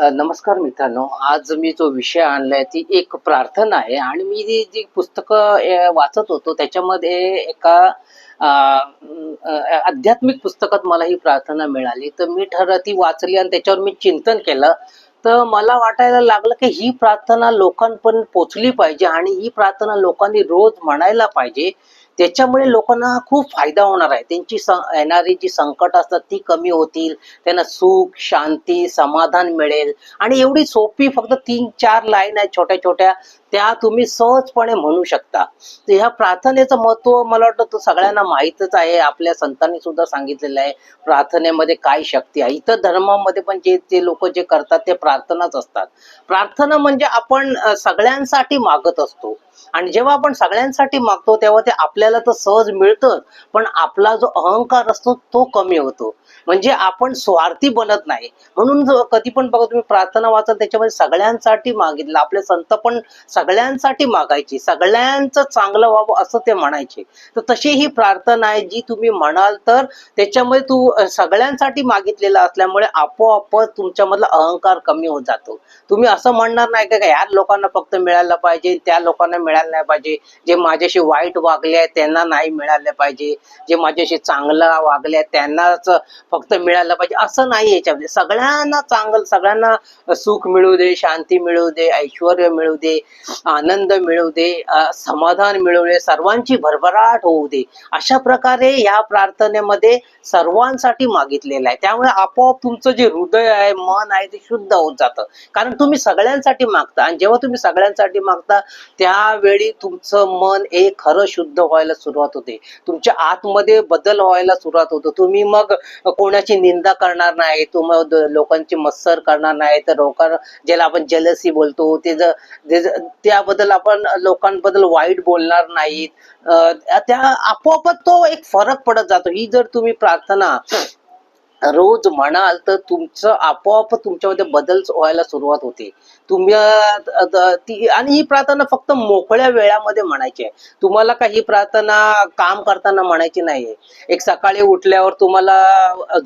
नमस्कार मित्रांनो. आज मी जो विषय आणलाय ती एक प्रार्थना आहे आणि मी जी जी पुस्तकं वाचत होतो त्याच्यामध्ये एका आध्यात्मिक पुस्तकात मला ही प्रार्थना मिळाली. तर मी ठर ती वाचली आणि त्याच्यावर मी चिंतन केलं. तर मला वाटायला लागलं की ही प्रार्थना लोकांपर्यंत पोचली पाहिजे आणि ही प्रार्थना लोकांनी रोज म्हणायला पाहिजे. त्याच्यामुळे लोकांना खूप फायदा होणार आहे. त्यांची येणारी जी संकट असतात ती कमी होतील. त्यांना सुख शांती समाधान मिळेल. आणि एवढी सोपी फक्त तीन चार लाईन आहेत छोट्या छोट्या त्या तुम्ही सहजपणे म्हणू शकता. तर ह्या प्रार्थनेचं महत्त्व मला वाटतं तो सगळ्यांना माहीतच आहे. आपल्या संतांनी सुद्धा सांगितलेलं आहे. प्रार्थनेमध्ये काय शक्ती आहे. इतर धर्मामध्ये पण जे ते लोक जे करतात ते प्रार्थनाच असतात. प्रार्थना म्हणजे आपण सगळ्यांसाठी मागत असतो. आणि जेव्हा आपण सगळ्यांसाठी मागतो तेव्हा ते आपल्याला तर सहज मिळतं. पण आपला जो अहंकार असतो तो कमी होतो. म्हणजे आपण स्वार्थी बनत नाही. म्हणून कधी पण बघा तुम्ही प्रार्थना वाचा त्याच्यामध्ये सगळ्यांसाठी मागितलं. आपले संत पण सगळ्यांसाठी मागायची सगळ्यांचं चांगलं व्हावं असं ते म्हणायचे. तर तशी ही प्रार्थना आहे जी तुम्ही म्हणाल तर त्याच्यामुळे तू सगळ्यांसाठी मागितलेला असल्यामुळे आपोआप तुमच्यामधला अहंकार कमी होत जातो. तुम्ही असं म्हणणार नाही का ह्या लोकांना फक्त मिळायला पाहिजे त्या लोकांना मिळायला नाही पाहिजे. जे माझ्याशी वाईट वागले आहेत त्यांना नाही मिळाले पाहिजे. जे माझ्याशी चांगलं वागले आहेत त्यांनाच फक्त मिळालं पाहिजे. असं नाही याच्यामध्ये. सगळ्यांना चांगलं सगळ्यांना सुख मिळू दे शांती मिळू दे ऐश्वर मिळू दे. आनंद मिळू दे समाधान मिळू दे सर्वांची भरभराट होऊ दे. अशा प्रकारे या प्रार्थनेमध्ये सर्वांसाठी मागितलेलं आहे. त्यामुळे आपोआप तुमचं जे हृदय आहे मन आहे ते शुद्ध होत जातं. कारण तुम्ही सगळ्यांसाठी मागता आणि जेव्हा तुम्ही सगळ्यांसाठी मागता त्यावेळी तुमचं मन एक खरं शुद्ध व्हायला सुरुवात होते. तुमच्या आतमध्ये बदल व्हायला सुरुवात होतो. तुम्ही मग कोणाची निंदा करणार नाही तुम्ही लोकांची मत्सर करणार नाही तर लोकांना ज्याला आपण जलसी बोलतो ते जर त्याबद्दल आपण लोकांबद्दल वाईट बोलणार नाहीत. अं, त्या आपोआपच तो एक फरक पडत जातो. ही जर तुम्ही प्रार्थना रोज म्हणाल तर तुमचं आपोआप तुमच्यामध्ये बदल व्हायला सुरुवात होते. तुम्ही ती आणि ही प्रार्थना फक्त मोकळ्या वेळामध्ये म्हणायची आहे. तुम्हाला काही प्रार्थना काम करताना म्हणायची नाहीये एक सकाळी उठल्यावर तुम्हाला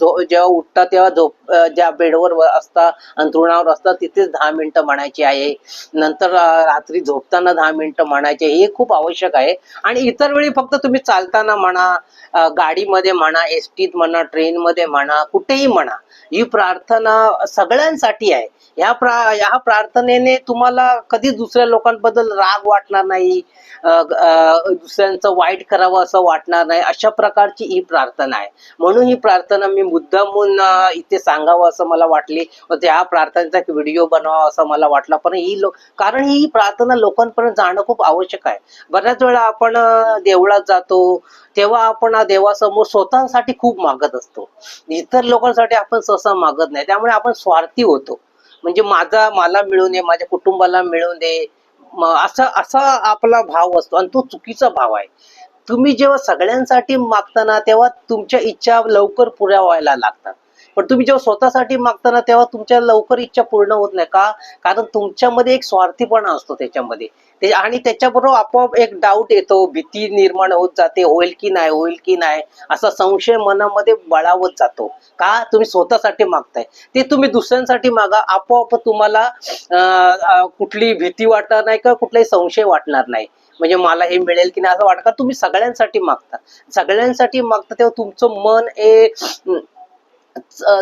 जेव्हा उठता तेव्हा झोप ज्या बेडवर असता अंथरुणावर असता तिथेच दहा मिनिटं म्हणायची आहे. नंतर रात्री झोपताना दहा मिनिटं म्हणायचे हे खूप आवश्यक आहे. आणि इतर वेळी फक्त तुम्ही चालताना म्हणा गाडीमध्ये म्हणा एस टीत म्हणा ट्रेनमध्ये म्हणा कुठेही म्हणा ही प्रार्थना सगळ्यांसाठी आहे. या प्रा या प्रार्थनेने तुम्हाला कधी दुसऱ्या लोकांबद्दल राग वाटणार नाही दुसऱ्यांचं वाईट करावं असं वाटणार नाही अशा प्रकारची ही प्रार्थना आहे. म्हणून ही प्रार्थना मी मुद्दामून इथे सांगावं असं मला वाटली. व त्या प्रार्थनेचा एक व्हिडिओ बनवावा असं मला वाटला. पण ही लोक कारण ही प्रार्थना लोकांपर्यंत जाणं खूप आवश्यक आहे. बऱ्याच वेळा आपण देवळात जातो तेव्हा आपण देवासमोर स्वतःसाठी खूप मागत असतो. इतर लोकांसाठी आपण सहसा मागत नाही. त्यामुळे आपण स्वार्थी होतो. म्हणजे माझा मला मिळू दे माझ्या कुटुंबाला मिळू दे असा असा आपला भाव असतो आणि तो चुकीचा भाव आहे. तुम्ही जेव्हा सगळ्यांसाठी मागताना तेव्हा तुमच्या इच्छा लवकर पुऱ्या व्हायला लागतात. पण तुम्ही जेव्हा स्वतःसाठी मागताना तेव्हा तुमच्या लवकर इच्छा पूर्ण होत नाही. का? कारण तुमच्यामध्ये एक स्वार्थीपणा असतो त्याच्यामध्ये. ते आणि त्याच्याबरोबर आपोआप एक डाऊट येतो भीती निर्माण होत जाते होईल की नाही होईल की नाही? असा संशय मनामध्ये बळावत जातो. का तुम्ही स्वतःसाठी मागताय? ते तुम्ही दुसऱ्यांसाठी मागा. आपोआप तुम्हाला कुठली भीती वाटणार नाही का कुठलाही संशय वाटणार नाही. म्हणजे मला हे मिळेल की नाही असं वाटतं तुम्ही सगळ्यांसाठी मागता? सगळ्यांसाठी मागता तेव्हा तुमचं मन हे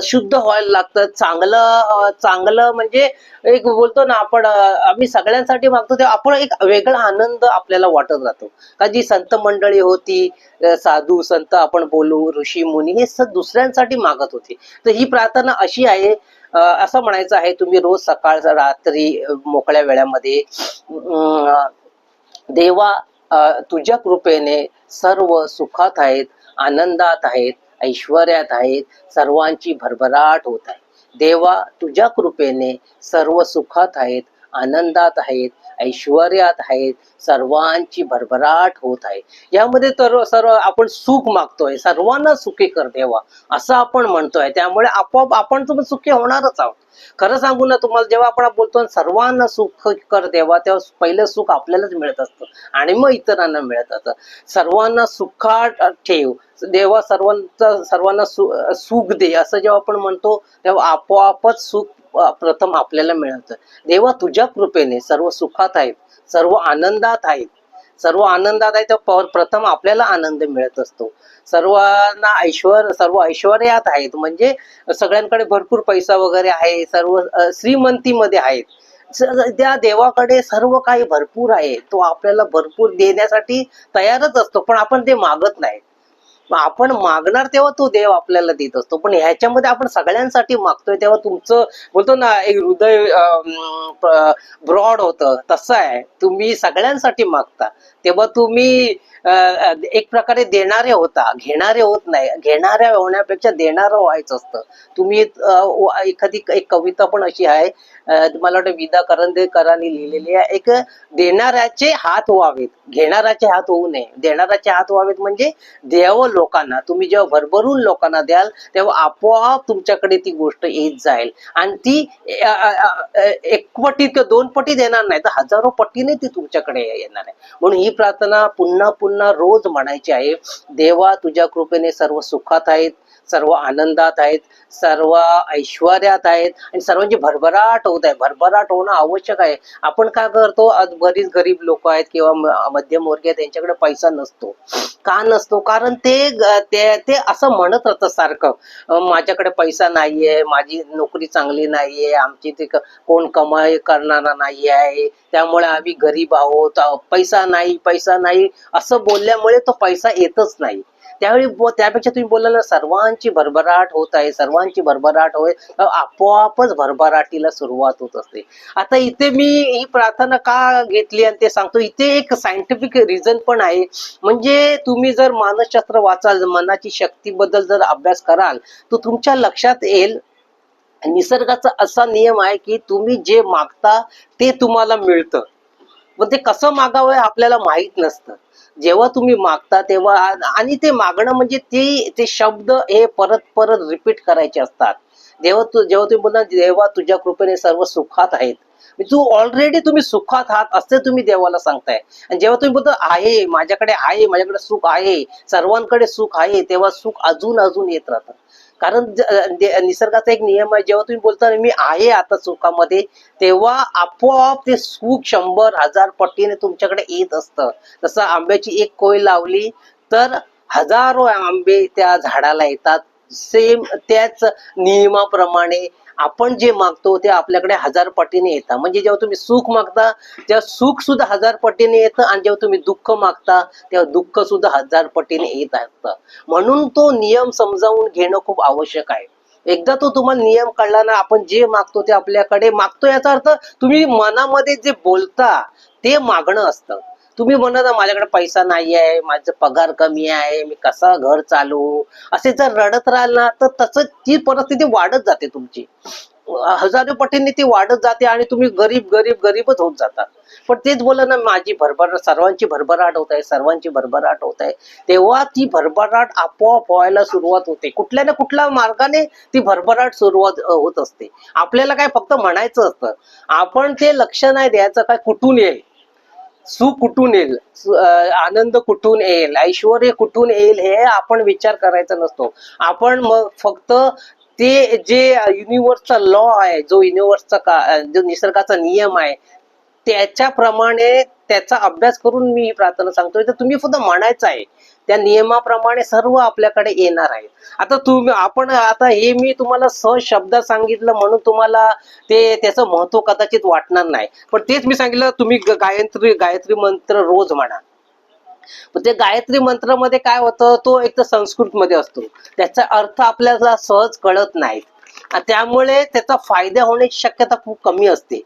शुद्ध व्हायला लागतं. चांगलं चांगलं म्हणजे एक बोलतो ना आपण आम्ही सगळ्यांसाठी मागतो तेव्हा आपण एक वेगळा आनंद आपल्याला वाटत राहतो. का जी संत मंडळी होती साधू संत आपण बोलू ऋषी मुनी हे दुसऱ्यांसाठी मागत होते. तर ही प्रार्थना अशी आहे असं म्हणायचं आहे तुम्ही रोज सकाळ रात्री मोकळ्या वेळामध्ये अं, देवा तुझ्या कृपेने सर्व सुखात आहेत आनंदात आहेत ऐश्वर्यात आहेत सर्वांची भरभराट होत आहे. देवा तुझ्या कृपेने सर्व सुखात आहेत आनंदात आहेत ऐश्वर्यात आहेत सर्वांची भरभराट होत आहे. यामध्ये तर सर्व आपण सुख मागतोय सर्वांना सुखी कर देवा असं आपण म्हणतोय. त्यामुळे आपोआप आपण तुम्ही सुखी होणारच आहोत. खरं सांगू ना तुम्हाला जेव्हा आपण बोलतो सर्वांना सुख कर देवा तेव्हा पहिलं सुख आपल्यालाच मिळत असतं आणि मग इतरांना मिळत असतं. सर्वांना सुखात ठेव. देवा सर्वांचा सर्वांना सुख दे असं जेव्हा आपण म्हणतो तेव्हा आपोआपच सुख प्रथम आपल्याला मिळतं. देवा तुझ्या कृपेने सर्व सुखात आहेत सर्व आनंदात आहेत. सर्व आनंदात आहे तर प- प्रथम आपल्याला आनंद मिळत असतो. सर्वांना ऐश्वर सर्व ऐश्वर्यात आहेत. म्हणजे सगळ्यांकडे भरपूर पैसा वगैरे आहे सर्व श्रीमंतीमध्ये आहेत. त्या देवाकडे सर्व काही भरपूर आहे. तो आपल्याला भरपूर देण्यासाठी तयारच असतो पण आपण ते मागत नाही. मग आपण मागणार तेव्हा तो देव आपल्याला देत असतो. पण ह्याच्यामध्ये आपण सगळ्यांसाठी मागतोय तेव्हा तुमचं बोलतो ना एक हृदय ब्रॉड होतं. तसं आहे. तुम्ही सगळ्यांसाठी मागता. तेव्हा तुम्ही एक प्रकारे देणारे होता. घेणारे होत नाही. घेणाऱ्या होण्यापेक्षा देणारं व्हायचं असतं. तुम्ही एखादी एक कविता पण अशी आहे. मला वाटतं विदा करंदेकरांनी लिहिलेली आहे. एक देणाऱ्याचे हात व्हावेत. घेणाऱ्याचे हात होऊ नये. देणाऱ्याचे हात व्हावेत म्हणजे देव लोकांना तुम्ही जेव्हा भरभरून लोकांना द्याल तेव्हा आपोआप तुमच्याकडे ती गोष्ट येत जाईल. आणि ती एक पटी किंवा दोन पटी देणार नाही तर हजारो पटीने ती तुमच्याकडे येणार आहे. म्हणून ही प्रार्थना पुन्हा पुन्हा रोज म्हणायची आहे देवा तुझ्या कृपेने सर्व सुखात आहेत सर्व आनंदात आहेत सर्व ऐश्वर्यात आहेत आणि सर्वांची भरभराट होत आहे. भरभराट होणं आवश्यक आहे. आपण काय करतो? आज बरीच गरीब लोक आहेत किंवा मध्यमवर्गीय त्यांच्याकडे पैसा नसतो. का नसतो? कारण ते ते असं म्हणत राहतं सारखं. माझ्याकडे पैसा नाहीये माझी नोकरी चांगली नाहीये आमची ते कोण कमाई करणारा नाही आहे. त्यामुळे आम्ही गरीब आहोत. पैसा नाही पैसा नाही. असं बोलल्यामुळे तो पैसा येतच नाही. त्यावेळी त्यापेक्षा तुम्ही बोलला सर्वांची भरभराट होत आहे सर्वांची भरभराट होय. आपोआपच भरभराटीला सुरुवात होत असते. आता इथे मी ही प्रार्थना का घेतली आणि ते सांगतो इथे एक सायंटिफिक रिझन पण आहे. म्हणजे तुम्ही जर मानसशास्त्र वाचाल मनाची शक्तीबद्दल जर अभ्यास कराल तर तुमच्या लक्षात येईल निसर्गाचा असा नियम आहे की तुम्ही जे मागता ते तुम्हाला मिळतं. पण ते कसं मागावं हे आपल्याला माहीत नसतं. जेव्हा तुम्ही मागता तेव्हा आणि ते मागणं म्हणजे ते ते शब्द हे परत परत रिपीट करायचे असतात. जेव्हा तू जेव्हा तुम्ही बोलणार देवा तुझ्या कृपेने सर्व सुखात आहेत. म्हणजे तू ऑलरेडी तुम्ही सुखात आहात असे तुम्ही देवाला सांगताय. आणि जेव्हा तुम्ही बोलता आहे माझ्याकडे आहे माझ्याकडे सुख आहे सर्वांकडे सुख आहे तेव्हा सुख अजून अजून येत राहतं. कारण निसर्गाचा एक नियम आहे जेव्हा तुम्ही बोलता मी आहे आता सुखामध्ये तेव्हा आपोआप ते सुख शंभर हजार पटीने तुमच्याकडे येत असतं. जसं आंब्याची एक कोय लावली तर हजारो आंबे त्या झाडाला येतात. सेम त्याच नियमाप्रमाणे आपण जे मागतो ते आपल्याकडे हजार पटीने येतं. म्हणजे जेव्हा तुम्ही सुख मागता तेव्हा सुख सुद्धा हजार पटीने येतं आणि जेव्हा तुम्ही दुःख मागता तेव्हा दुःख सुद्धा हजार पटीने येत असतं. म्हणून तो नियम समजावून घेणं खूप आवश्यक आहे. एकदा तो तुम्हाला नियम कळला ना आपण जे मागतो ते आपल्याकडे मागतो याचा अर्थ तुम्ही मनामध्ये जे बोलता ते मागणं असतं. तुम्ही म्हणा ना, माझ्याकडे पैसा नाही आहे माझं पगार कमी आहे मी कसा घर चालू? असे जर रडत राहिल ना तर तसं ती परिस्थिती वाढत जाते तुमची. हजारो पटींनी ती वाढत जाते आणि तुम्ही गरीब गरीब गरीबच होत जातात. पण तेच बोला ना माझी भरभर सर्वांची भरभराट होत आहे सर्वांची भरभराट होत आहे. तेव्हा ती भरभराट आपोआप व्हायला सुरुवात होते. कुठल्या ना कुठल्या मार्गाने ती भरभराट सुरुवात होत असते. आपल्याला काय फक्त म्हणायचं असतं. आपण ते लक्ष नाही द्यायचं काय कुठून येईल. सुख कुठून येईल? सु- आनंद कुठून येईल? ऐश्वर कुठून येईल हे आपण विचार करायचा नसतो. आपण मग फक्त ते जे युनिव्हर्सचा लॉ आहे जो युनिव्हर्सचा का जो निसर्गाचा नियम आहे त्याच्याप्रमाणे त्याचा अभ्यास करून मी ही प्रार्थना सांगतोय. तर तुम्ही फक्त म्हणायचं आहे. त्या नियमाप्रमाणे सर्व आपल्याकडे येणार आहे आता तुम्ही आपण आता हे मी तुम्हाला सहज शब्दात सांगितलं म्हणून तुम्हाला ते त्याचं महत्त्व कदाचित वाटणार नाही. पण तेच मी सांगितलं तुम्ही गायत्री गायत्री मंत्र रोज म्हणा. ते गायत्री मंत्रामध्ये काय होतं तो एक तर संस्कृत मध्ये असतो. त्याचा अर्थ आपल्याला सहज कळत नाही त्यामुळे त्याचा फायदा होण्याची शक्यता खूप कमी असते.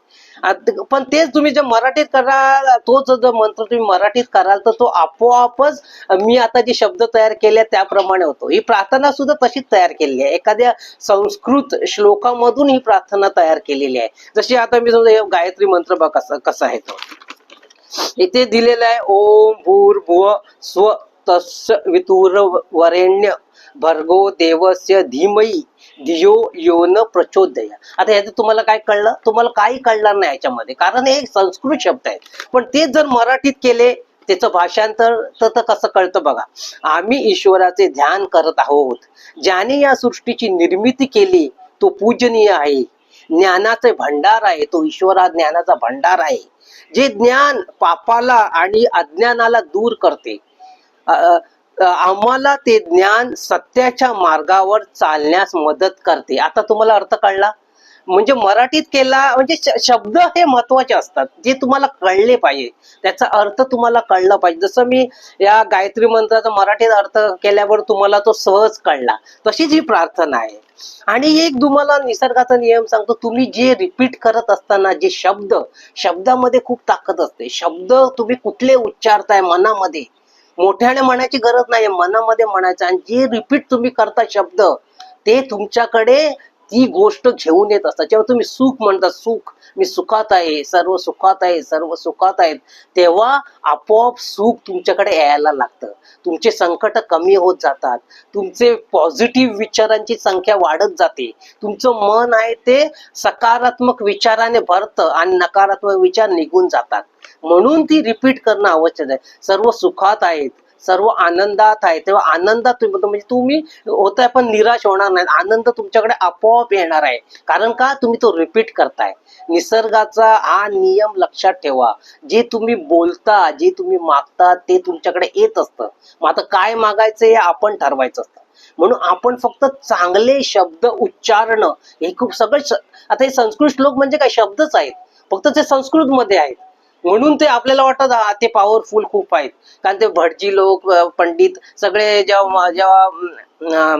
पण तेच तुम्ही जे मराठीत कराल तोच जो मंत्र तुम्ही मराठीत कराल तर तो आपोआपच मी आता जे शब्द तयार केले त्याप्रमाणे होतो. ही प्रार्थना सुद्धा तशीच तयार केलेली आहे. एखाद्या संस्कृत श्लोकामधून ही प्रार्थना तयार केलेली आहे. जशी आता मी समजा गायत्री मंत्र बघा कसा कसा आहे तो. इथे दिलेलं आहे ओम भूर्भुव स्व तस्य वितुर वरेण्य भर्गो देवस्य धीमई धियो योन प्रचोदय. आता ह्याचं तुम्हाला काय कळलं? तुम्हाला काही कळणार नाही याच्यामध्ये कारण हे एक संस्कृत शब्द आहेत पण तेच जर मराठीत केले त्याचं भाषांतर तर कसं कळतं बघा. आम्ही ईश्वराचे ध्यान करत आहोत. ज्याने या सृष्टीची निर्मिती केली तो पूजनीय आहे. ज्ञानाचे भंडार आहे तो ईश्वर हा ज्ञानाचा भंडार आहे. जे ज्ञान पापाला आणि अज्ञानाला दूर करते आम्हाला ते ज्ञान सत्याच्या मार्गावर चालण्यास मदत करते. आता तुम्हाला अर्थ कळला? म्हणजे मराठीत केला म्हणजे शब्द हे महत्त्वाचे असतात जे तुम्हाला कळले पाहिजे. त्याचा अर्थ तुम्हाला कळला पाहिजे. जसं मी या गायत्री मंत्राचा मराठीत अर्थ केल्यावर तुम्हाला तो सहज कळला. तशीच ही प्रार्थना आहे. आणि एक तुम्हाला निसर्गाचा नियम सांगतो तुम्ही जे रिपीट करत असताना जे शब्द शब्दामध्ये खूप ताकद असते. शब्द तुम्ही कुठले उच्चारताय मनामध्ये मोठ्याने म्हणायची गरज नाही मनामध्ये म्हणायचं. आणि जे रिपीट तुम्ही करता शब्द ते तुमच्याकडे ती गोष्ट घेऊन येत असतात. जेव्हा तुम्ही सुख म्हणता सुख मी सुखात आहे सर्व सुखात आहे सर्व सुखात आहेत तेव्हा आपोआप सुख तुमच्याकडे यायला लागतं. तुमचे संकट कमी होत जातात. तुमचे पॉझिटिव्ह विचारांची संख्या वाढत जाते. तुमचं मन आहे ते सकारात्मक विचाराने भरतं आणि नकारात्मक विचार निघून जातात. म्हणून ती रिपीट करणं आवश्यक आहे. सर्व सुखात आहेत. सर्व आनंदात आहे. तेव्हा आनंदात तुम्ही म्हणजे तुम्ही होताय पण निराश होणार नाही आनंद तुमच्याकडे आपोआप येणार आहे. कारण का? तुम्ही तो रिपीट करताय. निसर्गाचा हा नियम लक्षात ठेवा. जे तुम्ही बोलता जे तुम्ही मागता ते तुमच्याकडे येत असतं. मग आता काय मागायचं हे आपण ठरवायचं असतं. म्हणून आपण फक्त चांगले शब्द उच्चारणं हे खूप सगळे आता हे संस्कृत श्लोक म्हणजे काय? शब्दच आहेत. फक्त ते संस्कृत मध्ये आहेत. म्हणून ते आपल्याला वाटत ते पॉवरफुल खूप आहेत. कारण ते भटजी लोक पंडित सगळे जेव्हा जेव्हा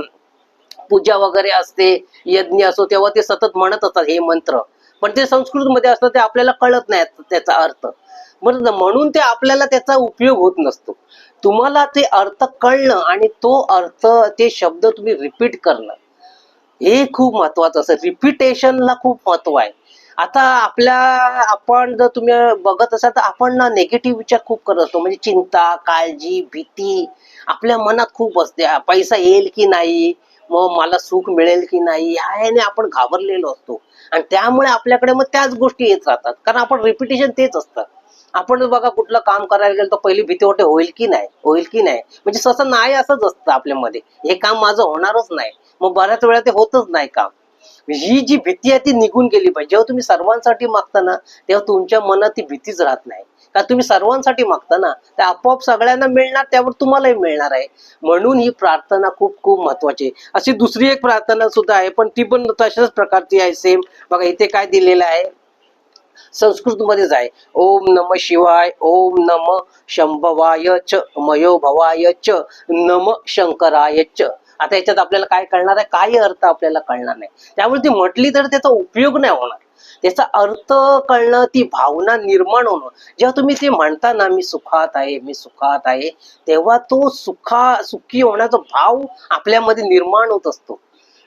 पूजा वगैरे असते यज्ञ असो तेव्हा ते सतत म्हणत असतात हे मंत्र. पण ते संस्कृत मध्ये असतं ते आपल्याला कळत नाही त्याचा अर्थ. बरं म्हणून ते आपल्याला त्याचा उपयोग होत नसतो. तुम्हाला ते अर्थ कळणं आणि तो अर्थ ते शब्द तुम्ही रिपीट करणं हे खूप महत्वाचं. असं रिपिटेशनला खूप महत्त्व आहे. आता आपल्या आपण जर तुम्ही बघत असाल तर आपण ना नेगेटिव्ह विचार खूप करत असतो. म्हणजे चिंता काळजी भीती आपल्या मनात खूप असते. पैसा येईल की नाही? मग मला सुख मिळेल की नाही? ह्याने आपण घाबरलेलो असतो. आणि त्यामुळे आपल्याकडे मग त्याच गोष्टी येत राहतात. कारण आपण रिपिटेशन तेच असतं. आपण बघा कुठलं काम करायला गेलं तर पहिली भीती वाटे होईल की नाही? होईल की नाही? म्हणजे ससं नाही असंच असतं आपल्यामध्ये. हे काम माझं होणारच नाही. मग बऱ्याच वेळा ते होतच नाही काम. ही जी भीती आहे ती निघून गेली पाहिजे. जेव्हा तुम्ही सर्वांसाठी मागता ना तेव्हा तुमच्या मनात ती भीतीच राहत नाही. का तुम्ही सर्वांसाठी मागता ना तर आपोआप सगळ्यांना मिळणार त्यावर तुम्हालाही मिळणार आहे. म्हणून ही प्रार्थना खूप खूप महत्वाची आहे. अशी दुसरी एक प्रार्थना सुद्धा आहे पण ती पण तशाच प्रकारची आहे सेम बघा इथे काय दिलेलं आहे? संस्कृत मध्येच आहे ओम नम शिवाय ओम नम शंभवाय च मयोभवाय च नम शंकराय च. आता याच्यात आपल्याला काय कळणार आहे? काही अर्थ आपल्याला कळणार नाही. त्यामुळे ती म्हटली तर त्याचा उपयोग नाही होणार. त्याचा अर्थ कळणं ती भावना निर्माण होणं. जेव्हा तुम्ही ते म्हणता ना मी सुखात आहे मी सुखात आहे तेव्हा तो सुखा सुखी होण्याचा भाव आपल्यामध्ये निर्माण होत असतो.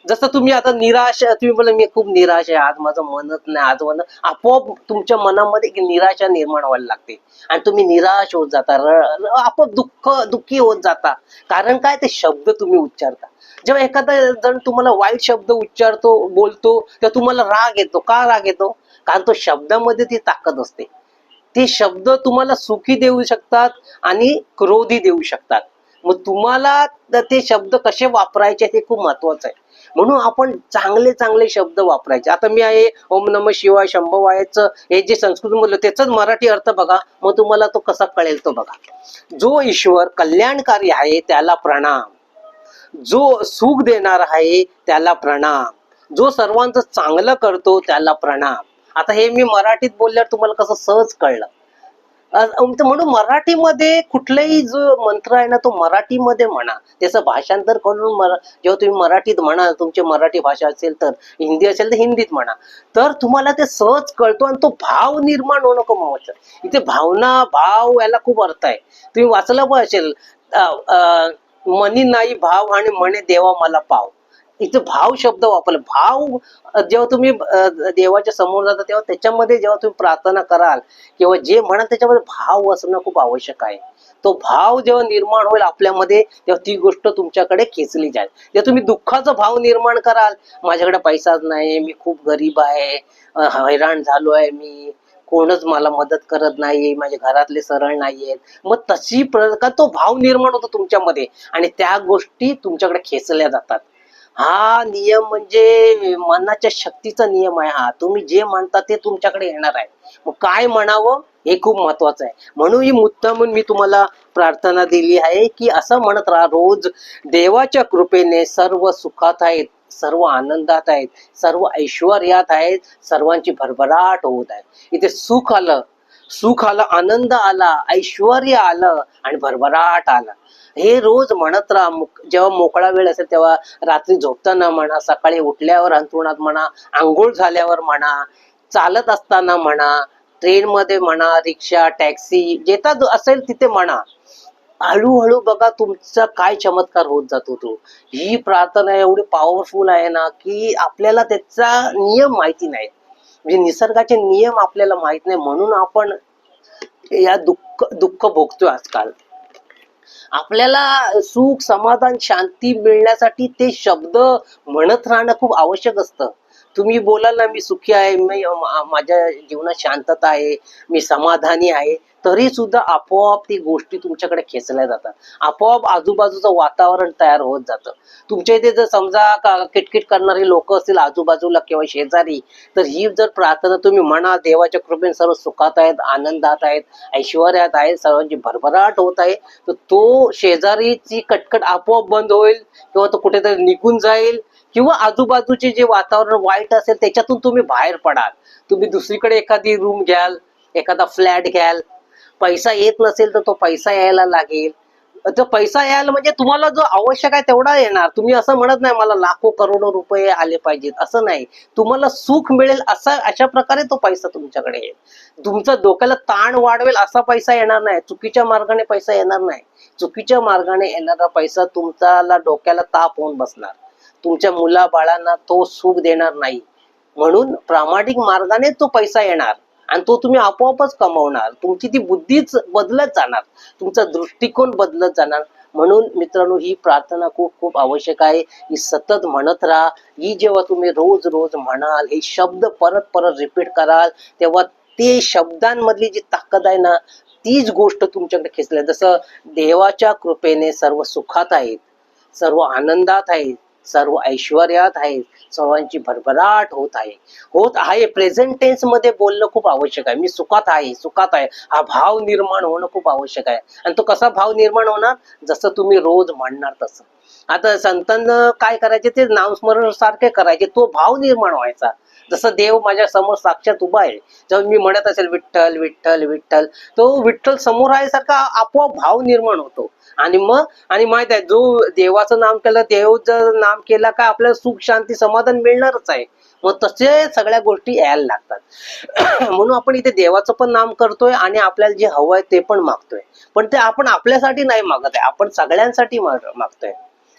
जसं तुम्ही आता निराश तुम्ही बोला मी खूप निराश आहे. आज माझं मनच नाही. आज मन आपोआप तुमच्या मनामध्ये एक निराशा निर्माण व्हायला लागते. आणि तुम्ही निराश होत जाता. र- आपोआप दुःख दुःखी होत जाता. कारण काय? ते शब्द तुम्ही उच्चारता. जेव्हा एखादा जण तुम्हाला वाईट शब्द उच्चारतो बोलतो तेव्हा तुम्हाला राग येतो. का राग येतो? कारण तो शब्दामध्ये ती ताकद असते. ते शब्द तुम्हाला सुखी देऊ शकतात आणि क्रोधी देऊ शकतात. मग तुम्हाला ते शब्द कसे वापरायचे ते खूप महत्वाचं आहे. म्हणून आपण चांगले चांगले शब्द वापरायचे. आता मी आहे ओम नम शिवाय शंभवायचं हे जे संस्कृत मधलं त्याचाच मराठी अर्थ बघा मग तुम्हाला तो कसा कळेल तो बघा. जो ईश्वर कल्याणकारी आहे त्याला प्रणाम. जो सुख देणार आहे त्याला प्रणाम. जो सर्वांचं चांगलं करतो त्याला प्रणाम. आता हे मी मराठीत बोलल्यावर तुम्हाला कसं सहज कळलं. म्हणून मराठीमध्ये कुठलाही जो मंत्र आहे ना तो मराठीमध्ये म्हणा. त्याचं भाषांतर करून मरा जेव्हा तुम्ही मराठीत म्हणाल तुमची मराठी भाषा असेल तर हिंदी असेल तर हिंदीत म्हणा. तर तुम्हाला ते सहज कळतो आणि तो भाव निर्माण होणं खूप महत्वाचं इथे भावना भाव याला खूप अर्थ आहे. तुम्ही वाचलं पण असेल मनी नाही भाव आणि म्हणे देवा मला पाव. इथे भाव शब्द वापरला. भाव जेव्हा तुम्ही देवाच्या समोर जाता तेव्हा त्याच्यामध्ये जेव्हा तुम्ही प्रार्थना कराल किंवा जे म्हणाल त्याच्यामध्ये भाव असणं खूप आवश्यक आहे. तो भाव जेव्हा निर्माण होईल आपल्यामध्ये तेव्हा ती गोष्ट तुमच्याकडे खेचली जाईल. जेव्हा तुम्ही दुःखाचा भाव निर्माण कराल माझ्याकडे पैसाच नाही मी खूप गरीब आहे हैराण झालो आहे मी कोणच मला मदत करत नाही माझ्या घरातले सरळ नाहीयेत मग तशी प्रकार तो भाव निर्माण होतो तुमच्यामध्ये. आणि त्या गोष्टी तुमच्याकडे खेचल्या जातात. हा नियम म्हणजे मनाच्या शक्तीचा नियम आहे हा. तुम्ही जे म्हणता ते तुमच्याकडे येणार आहे. मग काय म्हणावं हे खूप महत्वाचं आहे. म्हणून ही मुद्दामून मी तुम्हाला प्रार्थना दिली आहे की असं म्हणत राहा रोज देवाच्या कृपेने सर्व सुखात आहेत सर्व आनंदात आहेत सर्व ऐश्वर्यात आहेत सर्वांची भरभराट होत आहे. इथे सुख आलं सुख आलं आनंद आला ऐश्वर आलं आणि भरभराट आला. हे रोज म्हणत राहा. जेव्हा मोकळा वेळ असेल तेव्हा रात्री झोपताना म्हणा सकाळी उठल्यावर अंथरुणात म्हणा आंघोळ झाल्यावर म्हणा चालत असताना म्हणा ट्रेन मध्ये म्हणा रिक्षा टॅक्सी जेता असेल तिथे म्हणा. हळूहळू बघा तुमचा काय चमत्कार होत जातो तो. ही प्रार्थना एवढी पॉवरफुल आहे ना की आपल्याला त्याचा नियम माहिती नाही. म्हणजे निसर्गाचे नियम आपल्याला माहीत नाही म्हणून आपण या दुःख दुःख भोगतोय आजकाल. आपल्याला सुख समाधान शांती मिळण्यासाठी ते शब्द म्हणत राहणं खूप आवश्यक असतं. तुम्ही बोलाल ना मी सुखी आहे मी माझ्या जीवनात शांतता आहे मी समाधानी आहे. तरी सुद्धा आपोआप ती गोष्टी तुमच्याकडे खेचल्या जातात. आपोआप आजूबाजूचं वातावरण तयार होत जातं. तुमच्या इथे जर समजा का- किटकिट करणारी लोक असतील आजूबाजूला किंवा शेजारी तर ही जर प्रार्थना तुम्ही म्हणा देवाच्या कृपेने सर्व सुखात आहेत आनंदात आहेत ऐश्वर्यात आहेत सर्वांची भरभराट होत आहे तर तो शेजारीची कटकट आपोआप बंद होईल किंवा तो कुठेतरी निघून जाईल किंवा आजूबाजूचे जे वातावरण वाईट असेल त्याच्यातून तुम्ही बाहेर पडाल. तुम्ही दुसरीकडे एखादी रूम घ्याल एखादा फ्लॅट घ्याल पैसा येत नसेल तर तो पैसा यायला लागेल. तो पैसा यायला म्हणजे तुम्हाला जो आवश्यक आहे तेवढा येणार. तुम्ही असं म्हणत नाही मला लाखो करोडो रुपये आले पाहिजेत. असं नाही. तुम्हाला सुख मिळेल असा अशा प्रकारे तो पैसा तुमच्याकडे येईल. तुमचा डोक्याला ताण वाढवेल असा पैसा येणार नाही. चुकीच्या मार्गाने पैसा येणार नाही. चुकीच्या मार्गाने येणारा पैसा तुमच्याला डोक्याला ताप होऊन बसणार. तुमच्या मुला बाळांना तो सुख देणार नाही. म्हणून प्रामाणिक मार्गाने तो पैसा येणार. आणि तो तुम्ही आपोआपच कमावणार. तुमची ती बुद्धीच बदलत जाणार. तुमचा दृष्टिकोन बदलत जाणार. म्हणून मित्रांनो ही प्रार्थना खूप खूप आवश्यक आहे. ही सतत म्हणत राहा. ही जेव्हा तुम्ही रोज रोज म्हणाल हे शब्द परत परत रिपीट कराल तेव्हा ते शब्दांमधली जी ताकद आहे ना तीच गोष्ट तुमच्याकडे खेचल्या जसं देवाच्या कृपेने सर्व सुखात आहेत सर्व आनंदात आहेत सर्व ऐश्वर्यात आहे. सर्वांची भरभराट होत आहे. होत आहे. प्रेझेंट टेन्समध्ये बोलणं खूप आवश्यक आहे. मी सुखात आहे. सुखात आहे. हा भाव निर्माण होणं खूप आवश्यक आहे. आणि तो कसा भाव निर्माण होणार? जसं तुम्ही रोज म्हणणार तसं. आता संतांना काय करायचे ते नामस्मरण सारखे करायचे तो भाव निर्माण व्हायचा. जसं देव माझ्यासमोर साक्षात उभा आहे जेव्हा मी म्हणत असेल विठ्ठल विठ्ठल विठ्ठल तो विठ्ठल समोर आहे सारखा आपोआप भाव निर्माण होतो. आणि मग आणि माहीत आहे जो देवाचं नाम केलं देव जर नाम केला का आपल्याला सुख शांती समाधान मिळणारच आहे. मग तसे सगळ्या गोष्टी यायला लागतात. म्हणून आपण इथे देवाचं पण नाम करतोय आणि आपल्याला जे हवं आहे ते पण मागतोय. पण ते आपण आपल्यासाठी नाही मागत आहे आपण सगळ्यांसाठी मागतोय.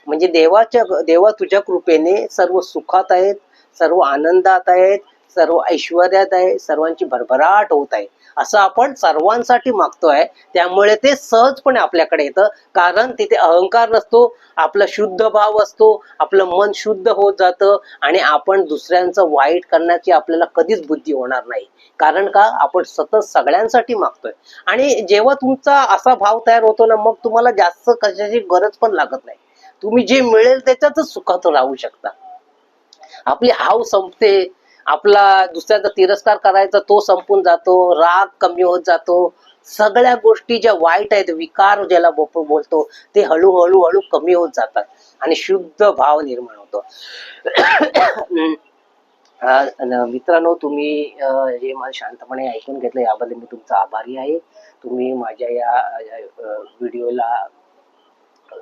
म्हणजे देवाच्या देवा तुझ्या कृपेने सर्व सुखात आहेत सर्व आनंदात आहेत सर्व ऐश्वर्यात आहे सर्वांची भरभराट होत आहे. असं आपण सर्वांसाठी मागतोय. त्यामुळे ते सहजपणे आपल्याकडे येतं. कारण तिथे अहंकार नसतो आपला शुद्ध भाव असतो आपलं मन शुद्ध होत जातं आणि आपण दुसऱ्यांचं वाईट करण्याची आपल्याला कधीच बुद्धी होणार नाही. कारण का? आपण सतत सगळ्यांसाठी मागतोय. आणि जेव्हा तुमचा असा भाव तयार होतो ना मग तुम्हाला जास्त कशाची गरज पण लागत नाही. तुम्ही जे मिळेल त्याच्यातच सुखात राहू शकता. आपली हाव संपते आपला दुसऱ्याचा तिरस्कार करायचा तो संपून जातो राग कमी होत जातो. सगळ्या गोष्टी ज्या वाईट आहेत विकार ज्याला बोप- बोलतो ते हळूहळू हळू कमी होत जातात आणि शुद्ध भाव निर्माण होतो. मित्रांनो तुम्ही हे मला शांतपणे ऐकून घेतलं याबद्दल मी तुमचा आभारी आहे. तुम्ही माझ्या या व्हिडिओला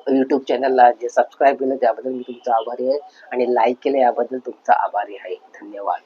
यूट्यूब चॅनलला जे सबस्क्राईब केलं त्याबद्दल मी तुमचा आभारी आहे. आणि लाईक केलं याबद्दल तुमचा आभारी आहे. धन्यवाद.